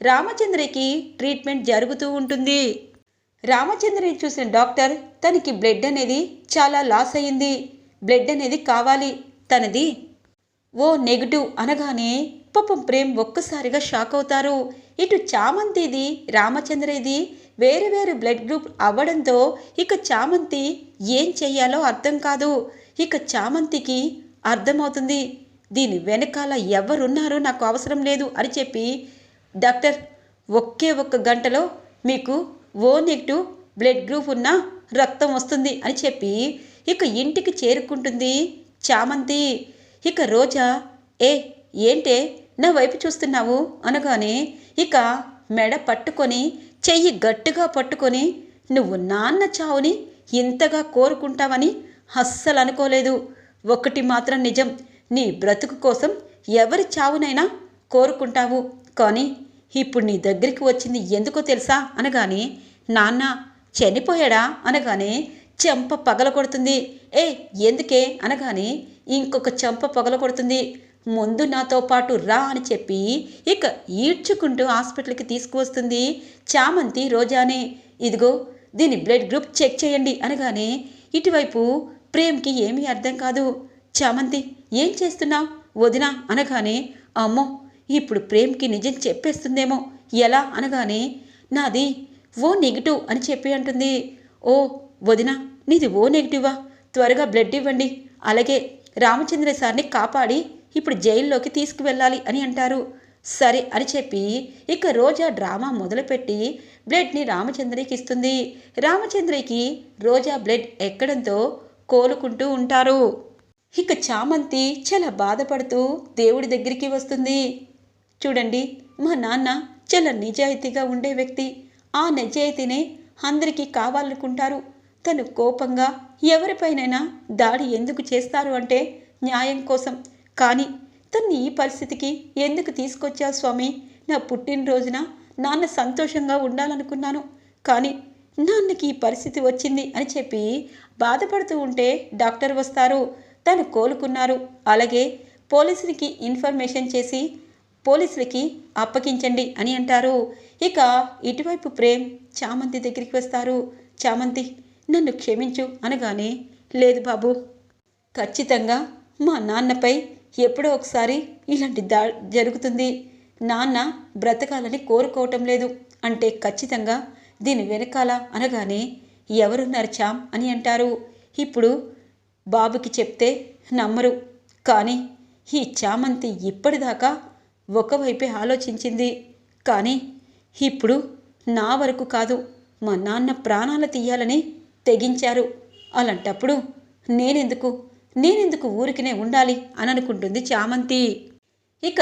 రామచంద్రకి treatment జరుగుతూ ఉంటుంది. రామచంద్రని చూసిన డాక్టర్ తనకి బ్లడ్ అనేది చాలా లాస్ అయ్యింది. బ్లడ్ అనేది కావాలి. తనది ఓ నెగిటివ్ అనగానే పాపం ప్రేమ్ ఒక్కసారిగా షాక్ అవుతారు. ఇటు చామంతిది రామచంద్రది. వేరు వేరు బ్లడ్ గ్రూప్ అవ్వడంతో ఇక చామంతి ఏం చెయ్యాలో అర్థం కాదు. ఇక చామంతికి అర్థమవుతుంది. దీని వెనకాల ఎవరున్నారో నాకు అవసరం లేదు అని చెప్పి డాక్టర్ ఒకే ఒక్క గంటలో మీకు ఓ నెగిటివ్ బ్లడ్ గ్రూప్ ఉన్న రక్తం వస్తుంది అని చెప్పి ఇక ఇంటికి చేరుకుంటుంది చామంతి. ఇక రోజా ఏ ఏంటే? నా వైపు చూస్తున్నావు? అనగానే ఇక మెడ పట్టుకొని చెయ్యి గట్టిగా పట్టుకొని నువ్వు నాన్న చావుని ఇంతగా కోరుకుంటావని అస్సలు అనుకోలేదు. ఒకటి మాత్రం నిజం నీ బ్రతుకు కోసం ఎవరి చావునైనా కోరుకుంటావు. కానీ ఇప్పుడు నీ దగ్గరికి వచ్చింది ఎందుకో తెలుసా? అనగానే నాన్న చనిపోయాడా? అనగానే చెంప పగల కొడుతుంది. ఏ ఎందుకే? అనగానే ఇంకొక చెంప పగల కొడుతుంది. ముందు నాతో పాటు రా అని చెప్పి ఇక ఈడ్చుకుంటూ హాస్పిటల్కి తీసుకువస్తుంది చామంతి రోజానే. ఇదిగో దీని బ్లడ్ గ్రూప్ చెక్ చేయండి అనగానే ఇటువైపు ప్రేమ్కి ఏమీ అర్థం కాదు. చామంతి ఏం చేస్తున్నావు? వదినా అనగానే అమ్మో ఇప్పుడు ప్రేమ్కి నిజం చెప్పేస్తుందేమో? ఎలా అనగానే నాది ఓ నెగిటివ్ అని చెప్పి అంటుంది. ఓ వదిన నీది ఓ నెగిటివా త్వరగా బ్లడ్ ఇవ్వండి. అలాగే రామచంద్ర సార్ని కాపాడి ఇప్పుడు జైల్లోకి తీసుకువెళ్ళాలి అని అంటారు. సరే అని చెప్పి ఇక రోజా డ్రామా మొదలుపెట్టి బ్లడ్ని రామచంద్రకి ఇస్తుంది. రామచంద్రకి రోజా బ్లడ్ ఎక్కడంతో కోలుకుంటూ ఉంటారు. ఇక చామంతి చాలా బాధపడుతూ దేవుడి దగ్గరికి వస్తుంది. చూడండి మా నాన్న చాలా నిజాయితీగా ఉండే వ్యక్తి. ఆ నిజాయితీనే అందరికీ కావాలనుకుంటారు. తను కోపంగా ఎవరిపైనైనా దాడి ఎందుకు చేస్తారు అంటే న్యాయం కోసం. కానీ తన్ని ఈ పరిస్థితికి ఎందుకు తీసుకొచ్చావు స్వామి? నా పుట్టినరోజున నాన్న సంతోషంగా ఉండాలనుకున్నాను. కానీ నాన్నకి ఈ పరిస్థితి వచ్చింది అని చెప్పి బాధపడుతూ ఉంటే డాక్టర్ వస్తారు. తను కోలుకున్నారు. అలాగే పోలీసులకి ఇన్ఫర్మేషన్ చేసి పోలీసులకి అప్పగించండి అని అంటారు. ఇక ఇటువైపు ప్రేమ్ చామంతి దగ్గరికి వస్తారు. చామంతి నన్ను క్షమించు అనగానే లేదు బాబు ఖచ్చితంగా మా నాన్నపై ఎప్పుడో ఒకసారి ఇలాంటి దా జరుగుతుంది. నాన్న బ్రతకాలని కోరుకోవటం లేదు. అంటే ఖచ్చితంగా దీని వెనకాల అనగానే ఎవరున్నారు చామ్ అని అంటారు. ఇప్పుడు బాబుకి చెప్తే నమ్మరు. కానీ ఈ చామంతి ఇప్పటిదాకా ఒకవైపే ఆలోచించింది. కానీ ఇప్పుడు నా వరకు కాదు మా నాన్న ప్రాణాలు తీయాలని తెగించారు. అలాంటప్పుడు నేనెందుకు? నేనెందుకు ఊరికినే ఉండాలి అని అనుకుంటుంది చామంతి. ఇక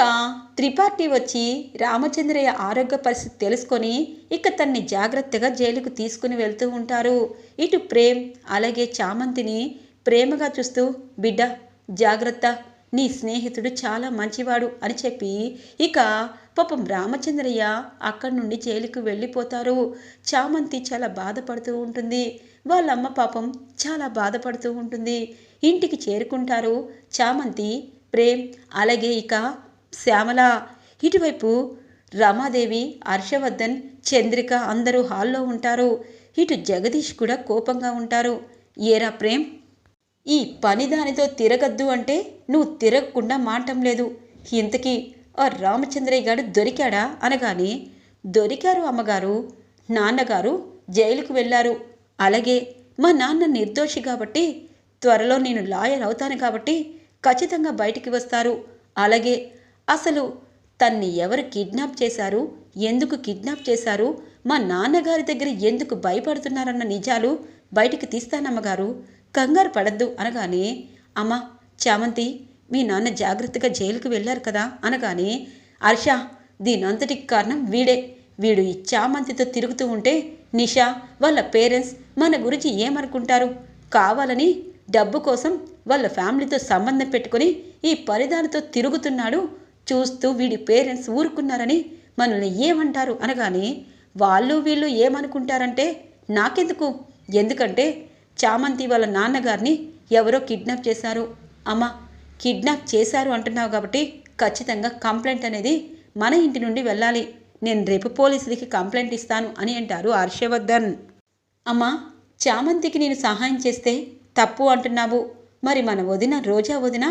త్రిపాఠి వచ్చి రామచంద్రయ్య ఆరోగ్య పరిస్థితి తెలుసుకొని ఇక తన్ని జాగ్రత్తగా జైలుకు తీసుకుని వెళ్తూ ఉంటారు. ఇటు ప్రేమ్ అలాగే చామంతిని ప్రేమగా చూస్తూ బిడ్డ జాగ్రత్త నీ స్నేహితుడు చాలా మంచివాడు అని చెప్పి ఇక పాపం రామచంద్రయ్య అక్కడి నుండి జైలుకు వెళ్ళిపోతారు. చామంతి చాలా బాధపడుతూ ఉంటుంది. వాళ్ళమ్మ పాపం చాలా బాధపడుతూ ఉంటుంది. ఇంటికి చేరుకుంటారు. చామంతి ప్రేమ్ అలాగే ఇక శ్యామల. ఇటువైపు రమాదేవి హర్షవర్ధన్ చంద్రిక అందరూ హాల్లో ఉంటారు. ఇటు జగదీష్ కూడా కోపంగా ఉంటారు. ఏరా ప్రేమ్? ఈ పని దానితో తిరగద్దు అంటే నువ్వు తిరగకుండా మాటం లేదు. ఇంతకీ ఆ రామచంద్రయ్య గారు దొరికాడా అనగానే దొరికారు అమ్మగారు. నాన్నగారు జైలుకు వెళ్ళారు. అలాగే మా నాన్న నిర్దోషి కాబట్టి త్వరలో నేను లాయర్ అవుతాను కాబట్టి ఖచ్చితంగా బయటికి వస్తారు. అలాగే అసలు తన్ని ఎవరు కిడ్నాప్ చేశారు? ఎందుకు కిడ్నాప్ చేశారు? మా నాన్నగారి దగ్గర ఎందుకు భయపడుతున్నారన్న నిజాలు బయటికి తీస్తానమ్మగారు. కంగారు పడద్దు అనగానే అమ్మా చామంతి మీ నాన్న జాగ్రత్తగా జైలుకు వెళ్ళారు కదా అనగానే హర్ష దీనంతటికి కారణం వీడే. వీడు ఈ చామంతితో తిరుగుతూ ఉంటే నిషా వాళ్ళ పేరెంట్స్ మన గురించి ఏమనుకుంటారు? కావాలని డబ్బు కోసం వాళ్ళ ఫ్యామిలీతో సంబంధం పెట్టుకొని ఈ పరిధానతో తిరుగుతున్నాడు. చూస్తూ వీడి పేరెంట్స్ ఊరుకున్నారని మనల్ని ఏమంటారు? అనగానే వాళ్ళు వీళ్ళు ఏమనుకుంటారంటే నాకెందుకు? ఎందుకంటే చామంతి వాళ్ళ నాన్నగారిని ఎవరో కిడ్నాప్ చేశారు. అమ్మా కిడ్నాప్ చేశారు అంటున్నావు కాబట్టి ఖచ్చితంగా కంప్లైంట్ అనేది మన ఇంటి నుండి వెళ్ళాలి. నేను రేపు పోలీసులకి కంప్లైంట్ ఇస్తాను అని అంటారు హర్షవర్ధన్. అమ్మా చామంతికి నేను సహాయం చేస్తే తప్పు అంటున్నావు. మరి మన వదిన రోజా వదిన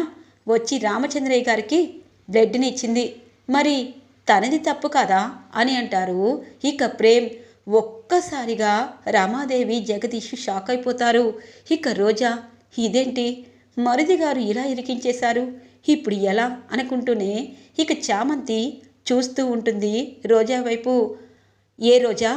వచ్చి రామచంద్రయ్య గారికి బ్లడ్ని ఇచ్చింది. మరి తనది తప్పు కదా అని అంటారు. ఇక ప్రేమ్ ఒక్కసారిగా రమాదేవి జగదీష్ షాక్ అయిపోతారు. ఇక రోజా ఇదేంటి? మరిది గారు ఇలా ఇరికించేశారు. ఇప్పుడు ఎలా? అనుకుంటూనే ఇక చామంతి చూస్తూ ఉంటుంది రోజా వైపు. ఏ రోజా?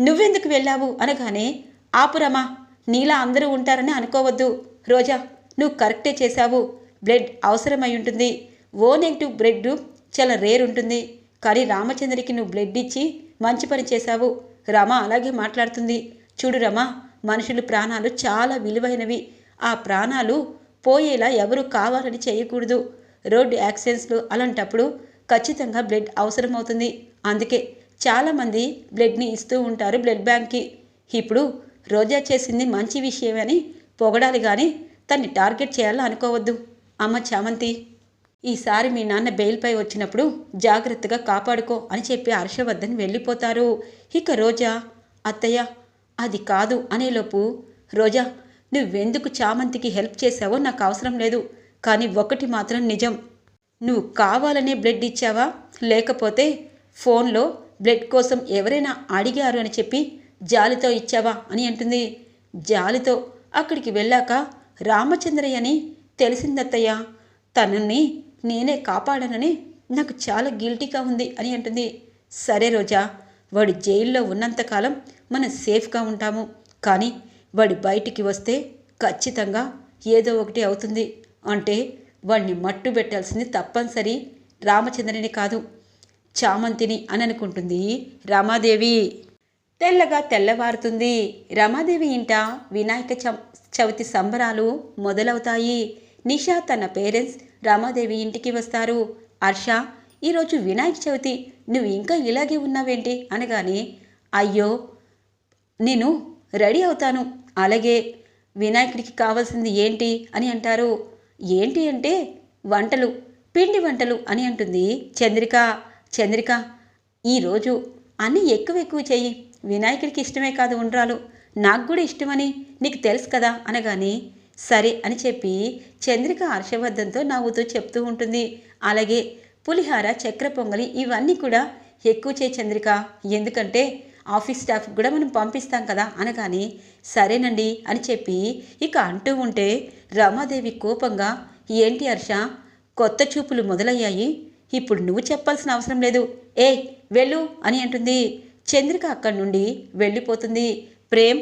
నువ్వెందుకు వెళ్ళావు? అనగానే ఆపురమా నీలా అందరూ ఉంటారని అనుకోవద్దు. రోజా నువ్వు కరెక్టే చేశావు. బ్లడ్ అవసరమై ఉంటుంది. ఓ నెగిటివ్ బ్లడ్ చాలా రేర్ ఉంటుంది. కానీ రామచంద్రకి నువ్వు బ్లడ్ ఇచ్చి మంచి పని చేశావు. రమ అలాగే మాట్లాడుతుంది. చూడు రమ మనుషుల ప్రాణాలు చాలా విలువైనవి. ఆ ప్రాణాలు పోయేలా ఎవరు కావాలని చేయకూడదు. రోడ్డు యాక్సిడెంట్స్లు అలాంటప్పుడు ఖచ్చితంగా బ్లడ్ అవసరమవుతుంది. అందుకే చాలామంది బ్లడ్ని ఇస్తూ ఉంటారు బ్లడ్ బ్యాంక్కి. ఇప్పుడు రోజా చేసింది మంచి విషయమని పొగడాలి కానీ తన్ని టార్గెట్ చేయాలని అనుకోవద్దు. అమ్మ చామంతి ఈసారి మీ నాన్న బెయిల్పై వచ్చినప్పుడు జాగ్రత్తగా కాపాడుకో అని చెప్పి హర్షవర్ధన్ వెళ్ళిపోతారు. ఇక రోజా అత్తయ్య అది కాదు అనేలోపు రోజా నువ్వెందుకు చామంతికి హెల్ప్ చేశావో నాకు అవసరం లేదు కానీ ఒకటి మాత్రం నిజం. నువ్వు కావాలనే బ్లడ్ ఇచ్చావా? లేకపోతే ఫోన్లో బ్లడ్ కోసం ఎవరైనా అడిగారు అని చెప్పి జాలితో ఇచ్చావా? అని అంటుంది. జాలితో అక్కడికి వెళ్ళాక రామచంద్రయ్యని తెలిసిందత్తయ్య తనని నేనే కాపాడానని నాకు చాలా గిల్టీగా ఉంది అని అంటుంది. సరే రోజా వాడు జైల్లో ఉన్నంతకాలం మనం సేఫ్గా ఉంటాము. కానీ వాడి బయటికి వస్తే ఖచ్చితంగా ఏదో ఒకటి అవుతుంది. అంటే వాడిని మట్టు పెట్టాల్సింది తప్పనిసరి రామచంద్రుని కాదు. చామంతిని అని అనుకుంటుంది రామాదేవి. తెల్లగా తెల్లవారుతుంది. రమాదేవి ఇంట వినాయక చ- చవితి సంబరాలు మొదలవుతాయి. నిషా తన పేరెంట్స్ రామాదేవి ఇంటికి వస్తారు. హర్ష ఈరోజు వినాయక చవితి నువ్వు ఇంకా ఇలాగే ఉన్నావేంటి? అనగానే అయ్యో నేను రెడీ అవుతాను. అలాగే వినాయకుడికి కావాల్సింది ఏంటి? అని అంటారు. ఏంటి అంటే వంటలు పిండి వంటలు అని అంటుంది చంద్రిక. చంద్రిక ఈరోజు అన్నీ ఎక్కువ ఎక్కువ చెయ్యి. వినాయకుడికి ఇష్టమే కాదు ఉండ్రాలు. నాకు కూడా ఇష్టమని నీకు తెలుసు కదా? అనగానే సరే అని చెప్పి చంద్రిక హర్షవర్ధన్తో నవ్వుతూ చెప్తూ ఉంటుంది. అలాగే పులిహార చక్ర పొంగలి ఇవన్నీ కూడా ఎక్కువ చేయి చంద్రిక. ఎందుకంటే ఆఫీస్ స్టాఫ్ కూడా మనం పంపిస్తాం కదా అనగానే సరేనండి అని చెప్పి ఇక అంటూ ఉంటే రమాదేవి కోపంగా ఏంటి హర్ష కొత్త చూపులు మొదలయ్యాయి. ఇప్పుడు నువ్వు చెప్పాల్సిన అవసరం లేదు. ఏ వెళ్ళు అని అంటుంది. చంద్రిక అక్కడి నుండి వెళ్ళిపోతుంది. ప్రేమ్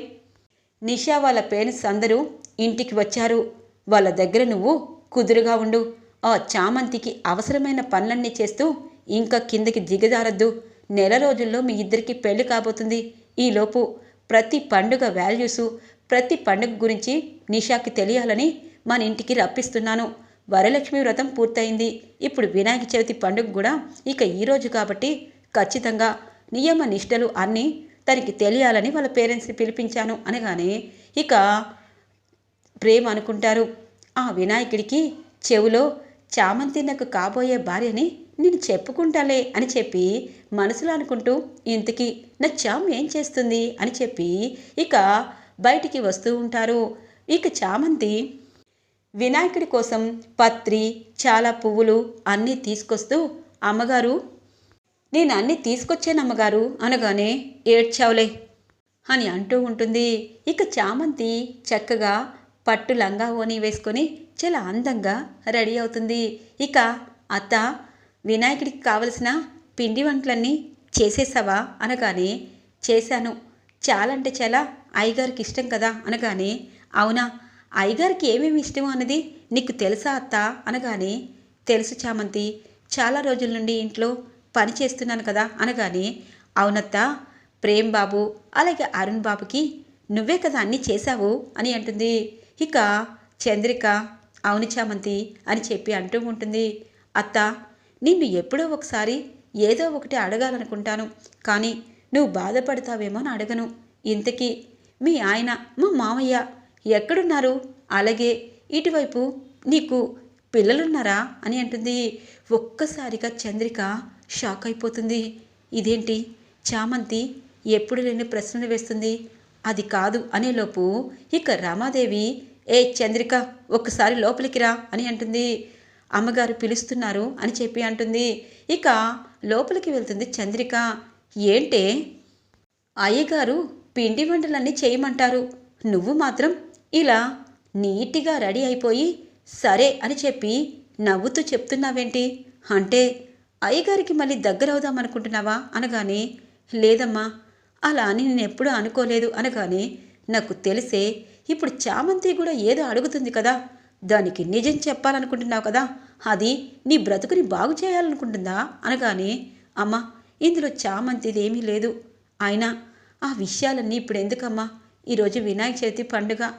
నిషా వాళ్ళ పేరెంట్స్ అందరూ ఇంటికి వచ్చారు. వాళ్ళ దగ్గర నువ్వు కుదురుగా ఉండు. ఆ చామంతికి అవసరమైన పనులన్నీ చేస్తూ ఇంకా కిందకి దిగజారద్దు. నెల రోజుల్లో మీ ఇద్దరికి పెళ్ళి కాబోతుంది. ఈలోపు ప్రతి పండుగ వాల్యూసు ప్రతి పండుగ గురించి నిషాకి తెలియాలని మన ఇంటికి రప్పిస్తున్నాను. వరలక్ష్మి వ్రతం పూర్తయింది. ఇప్పుడు వినాయక చవితి పండుగ కూడా ఇక ఈరోజు కాబట్టి ఖచ్చితంగా నియమ నిష్టలు అన్నీ తనకి తెలియాలని వాళ్ళ పేరెంట్స్ని పిలిపించాను అనగానే ఇక ప్రేమ అనుకుంటారు. ఆ వినాయకుడికి చెవులో చామంతి నాకు కాబోయే భార్యని నేను చెప్పుకుంటాలే అని చెప్పి మనసులో అనుకుంటూ ఇంతకీ నా చామ్ ఏం చేస్తుంది అని చెప్పి ఇక బయటికి వస్తూ ఉంటారు. ఇక చామంతి వినాయకుడి కోసం పత్రి చాలా పువ్వులు అన్నీ తీసుకొస్తూ అమ్మగారు నేను అన్నీ తీసుకొచ్చాను అమ్మగారు అనగానే ఏడ్చావులే అని అంటూ ఉంటుంది. ఇక చామంతి చక్కగా పట్టు లంగా ఓని వేసుకొని చాలా అందంగా రెడీ అవుతుంది. ఇక అత్త వినాయకుడికి కావలసిన పిండి వంటలన్నీ చేసేసావా? అనగానే చేశాను. చాలా అంటే చాలా అయ్యగారికి ఇష్టం కదా? అనగానే అవునా? అయ్యగారికి ఏమేమి ఇష్టమో అన్నది నీకు తెలుసా అత్త? అనగానే తెలుసు చామంతి. చాలా రోజుల నుండి ఇంట్లో పని చేస్తున్నాను కదా? అనగానే అవునత్త ప్రేమ్ బాబు అలాగే అరుణ్ బాబుకి నువ్వే కదా అన్నీ చేశావు? అని అంటుంది. ఇక చంద్రిక అవును చామంతి అని చెప్పి అంటూ ఉంటుంది. అత్త నిన్ను ఎప్పుడో ఒకసారి ఏదో ఒకటి అడగాలనుకుంటాను కానీ నువ్వు బాధపడతావేమో అని అడగను. ఇంతకీ మీ ఆయన మా మామయ్య ఎక్కడున్నారు? అలాగే ఇటువైపు నీకు పిల్లలున్నారా? అని అంటుంది. ఒక్కసారిగా చంద్రిక షాక్ అయిపోతుంది. ఇదేంటి? చామంతి ఎప్పుడు లేని ప్రశ్నలు వేస్తుంది? అది కాదు అనేలోపు ఇక రమాదేవి ఏ చంద్రిక ఒక్కసారి లోపలికి రా అని అంటుంది. అమ్మగారు పిలుస్తున్నారు అని చెప్పి అంటుంది. ఇక లోపలికి వెళ్తుంది చంద్రిక. ఏంటే? అయ్యగారు పిండి వంటలన్నీ చేయమంటారు. నువ్వు మాత్రం ఇలా నీట్గా రెడీ అయిపోయి సరే అని చెప్పి నవ్వుతూ చెప్తున్నావేంటి? అంటే అయ్యగారికి మళ్ళీ దగ్గర అవుదాం అనుకుంటున్నావా? అనగానే లేదమ్మా అలా అని నేను ఎప్పుడూ అనుకోలేదు అనగానే నాకు తెలిసే ఇప్పుడు చామంతి కూడా ఏదో అడుగుతుంది కదా. దానికి నిజం చెప్పాలనుకుంటున్నావు కదా. అది నీ బ్రతుకుని బాగు చేయాలనుకుంటుందా? అనగానే అమ్మా ఇందులో చామంతిదేమీ లేదు. అయినా ఆ విషయాలన్నీ ఇప్పుడు ఎందుకమ్మా? ఈరోజు వినాయక చవితి పండుగ.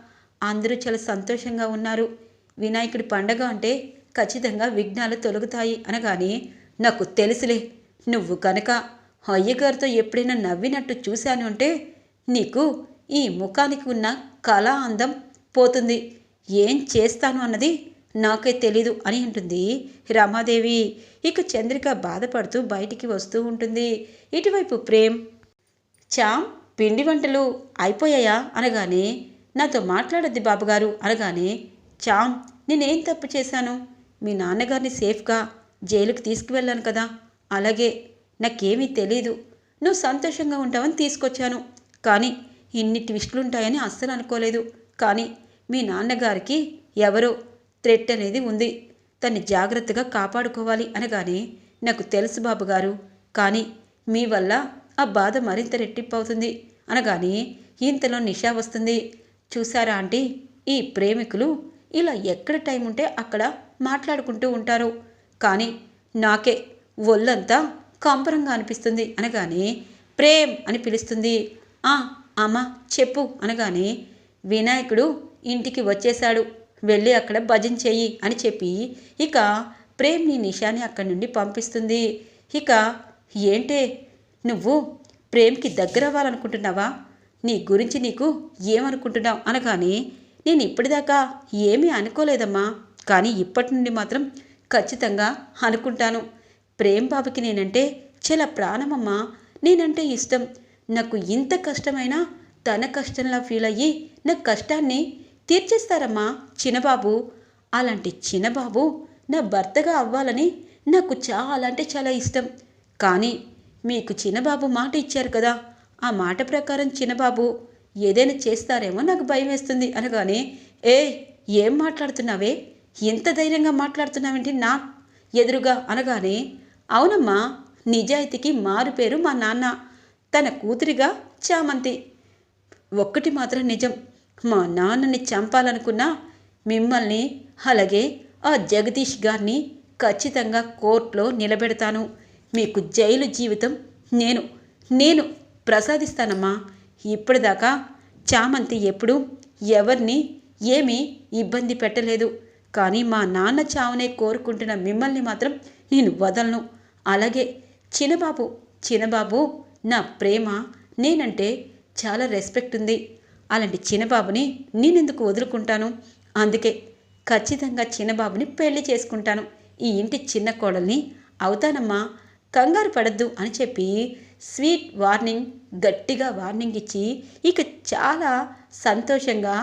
అందరూ చాలా సంతోషంగా ఉన్నారు. వినాయకుడి పండగ అంటే ఖచ్చితంగా విఘ్నాలు తొలగుతాయి. అనగానే నాకు తెలుసులే నువ్వు కనుక అయ్యగారితో ఎప్పుడైనా నవ్వినట్టు చూశాను అంటే నీకు ఈ ముఖానికి ఉన్న కళా అందం పోతుంది. ఏం చేస్తాను అన్నది నాకే తెలీదు అని అంటుంది రమాదేవి. ఇక చంద్రిక బాధపడుతూ బయటికి వస్తూ ఉంటుంది. ఇటువైపు ప్రేమ్ చామ్ పిండి వంటలు అయిపోయాయా అనగానే నాతో మాట్లాడద్ది బాబుగారు అనగానే చామ్ నేనేం తప్పు చేశాను? మీ నాన్నగారిని సేఫ్గా జైలుకి తీసుకువెళ్ళాను కదా. అలాగే నాకేమీ తెలీదు. నువ్వు సంతోషంగా ఉంటావని తీసుకొచ్చాను. కానీ ఇన్ని ట్విస్టులుంటాయని అస్సలు అనుకోలేదు. కానీ మీ నాన్నగారికి ఎవరో థ్రెట్ అనేది ఉంది. తన్ని జాగ్రత్తగా కాపాడుకోవాలి అనగానే నాకు తెలుసు బాబుగారు. కానీ మీ వల్ల ఆ బాధ మరింత రెట్టింపవుతుంది అనగానే ఇంతలో నిషా వస్తుంది. చూసారా ఆంటీ? ఈ ప్రేమికులు ఇలా ఎక్కడ టైం ఉంటే అక్కడ మాట్లాడుకుంటూ ఉంటారు. కానీ నాకే ఒళ్ళంతా కంపరంగా అనిపిస్తుంది అనగానే ప్రేమ్ అని పిలుస్తుంది. ఆ అమ్మా చెప్పు అనగానే వినాయకుడు ఇంటికి వచ్చేశాడు. వెళ్ళి అక్కడ భజన చెయ్యి అని చెప్పి ఇక ప్రేమ్ని నిషాని అక్కడి నుండి పంపిస్తుంది. ఇక ఏంటే నువ్వు ప్రేమ్కి దగ్గర అవ్వాలనుకుంటున్నావా? నీ గురించి నీకు ఏమనుకుంటున్నావు అనగానే నేను ఇప్పటిదాకా ఏమీ అనుకోలేదమ్మా. కానీ ఇప్పటి నుండి మాత్రం ఖచ్చితంగా అనుకుంటాను. ప్రేమ్ బాబుకి నేనంటే చాలా ప్రాణమమ్మా. నేనంటే ఇష్టం. నాకు ఇంత కష్టమైనా తన కష్టంలా ఫీల్ అయ్యి నా కష్టాన్ని తీర్చేస్తారమ్మా చిన్నబాబు. అలాంటి చిన్నబాబు నా భర్తగా అవ్వాలని నాకు చాలా అంటే చాలా ఇష్టం. కానీ మీకు చిన్నబాబు మాట ఇచ్చారు కదా ఆ మాట ప్రకారం చిన్నబాబు ఏదైనా చేస్తారేమో నాకు భయం వేస్తుంది అనగానే ఏ ఏం మాట్లాడుతున్నావే? ఎంత ధైర్యంగా మాట్లాడుతున్నావేంటి నా? ఎదురుగా అనగానే అవునమ్మా నిజాయితీకి మారు పేరు మా నాన్న. తన కూతురిగా చామంతి. ఒక్కటి మాత్రం నిజం మా నాన్నని చంపాలనుకున్నా మిమ్మల్ని అలాగే ఆ జగదీష్ గారిని ఖచ్చితంగా కోర్టులో నిలబెడతాను. మీకు జైలు జీవితం నేను నేను ప్రసాదిస్తానమ్మా. ఇప్పటిదాకా చామంతి ఎప్పుడు ఎవరిని ఏమీ ఇబ్బంది పెట్టలేదు. కానీ మా నాన్న చావునే కోరుకుంటున్న మిమ్మల్ని మాత్రం నేను వదలను. అలాగే చిన్నబాబు చిన్నబాబు నా ప్రేమ నేనంటే చాలా రెస్పెక్ట్ ఉంది. అలాంటి చిన్నబాబుని నేనెందుకు వదులుకుంటాను? అందుకే ఖచ్చితంగా చిన్నబాబుని పెళ్ళి చేసుకుంటాను. ఈ ఇంటి చిన్న కోడల్ని అవుతానమ్మా. కంగారు పడద్దు అని చెప్పి స్వీట్ వార్నింగ్ గట్టిగా వార్నింగ్ ఇచ్చి ఇక చాలా సంతోషంగా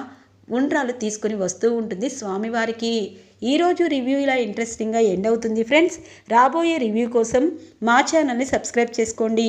ఉండ్రాలు తీసుకొని వస్తూ ఉంటుంది స్వామివారికి. ఈరోజు రివ్యూ ఇలా ఇంట్రెస్టింగ్గా ఎండ్ అవుతుంది. ఫ్రెండ్స్ రాబోయే రివ్యూ కోసం మా ఛానల్ని సబ్స్క్రైబ్ చేసుకోండి.